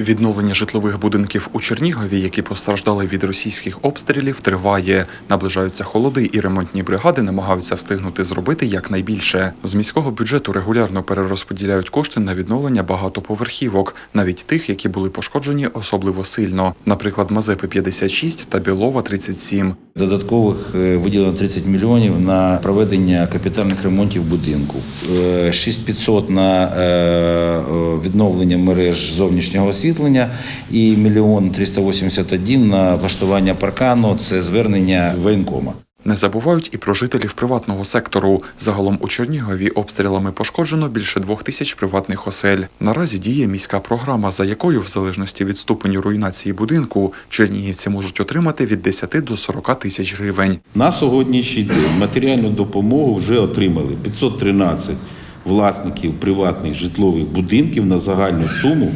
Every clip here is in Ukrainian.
Відновлення житлових будинків у Чернігові, які постраждали від російських обстрілів, триває. Наближаються холоди, і ремонтні бригади намагаються встигнути зробити якнайбільше. З міського бюджету регулярно перерозподіляють кошти на відновлення багатоповерхівок, навіть тих, які були пошкоджені особливо сильно. Наприклад, Мазепи 56 та Білова 37. Додаткових е, виділено 30 мільйонів на проведення капітальних ремонтів будинку, Е, 6500 на е, е, відновлення мереж зовнішнього освітлення і мільйон 381 на влаштування паркану. Це звернення воєнкома. Не забувають і про жителів приватного сектору. Загалом у Чернігові обстрілами пошкоджено більше двох тисяч приватних осель. Наразі діє міська програма, за якою, в залежності від ступеню руйнації будинку, чернігівці можуть отримати від 10 до 40 тисяч гривень. На сьогоднішній день матеріальну допомогу вже отримали 513 власників приватних житлових будинків на загальну суму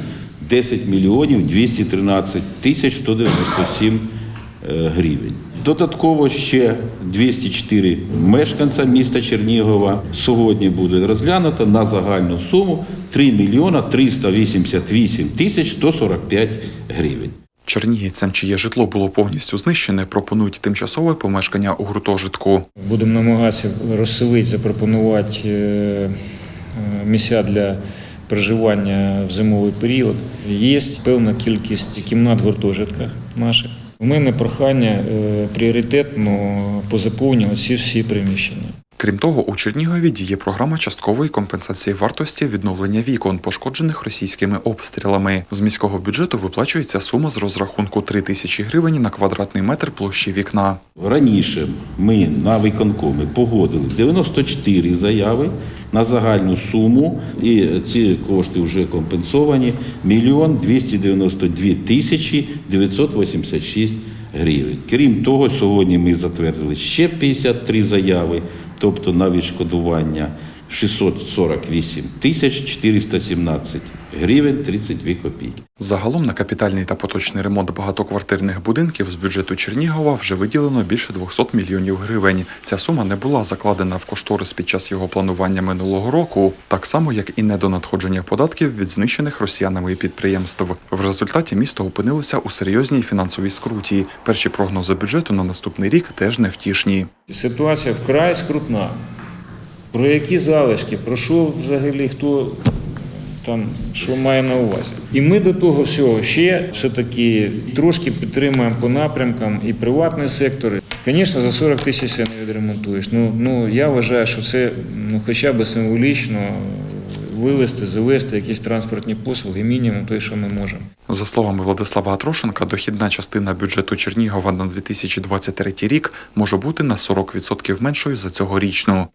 10 мільйонів 213 тисяч 197 е, гривень. Додатково ще 204 мешканця міста Чернігова сьогодні буде розглянуто на загальну суму 3 мільйона 388 тисяч 145 гривень. Чернігівцям, чиє житло було повністю знищене, пропонують тимчасове помешкання у гуртожитку. Будемо намагатися розселити, запропонувати е, е, місця для проживання в зимовий період. Є певна кількість кімнат в гуртожитках наших. У мене прохання е, пріоритетно позаповнювати всі всі приміщення. Крім того, у Чернігові діє програма часткової компенсації вартості відновлення вікон, пошкоджених російськими обстрілами. З міського бюджету виплачується сума з розрахунку 3 тисячі гривень на квадратний метр площі вікна. Раніше ми на виконкомі погодили 94 заяви на загальну суму, і ці кошти вже компенсовані мільйон 292 тисячі 986 гривень. Крім того, сьогодні ми затвердили ще 53 заяви, тобто на відшкодування 648 тисяч 417 гривень 32 копійки. Загалом на капітальний та поточний ремонт багатоквартирних будинків з бюджету Чернігова вже виділено більше 200 мільйонів гривень. Ця сума не була закладена в кошторис під час його планування минулого року, так само як і недонадходження податків від знищених росіянами підприємств. В результаті місто опинилося у серйозній фінансовій скруті. Перші прогнози бюджету на наступний рік теж невтішні. Ситуація вкрай скрутна. Про які залишки, про що взагалі хто там що має на увазі? І ми до того всього ще все-таки трошки підтримуємо по напрямкам і приватний сектор. Звісно, за 40 тисяч не відремонтуєш. Ну, ну я вважаю, що це ну, хоча б символічно вивести, завести якісь транспортні послуги, мінімум той, що ми можемо. За словами Владислава Атрошенка, дохідна частина бюджету Чернігова на 2023 рік може бути на 40% меншою за цьогорічну.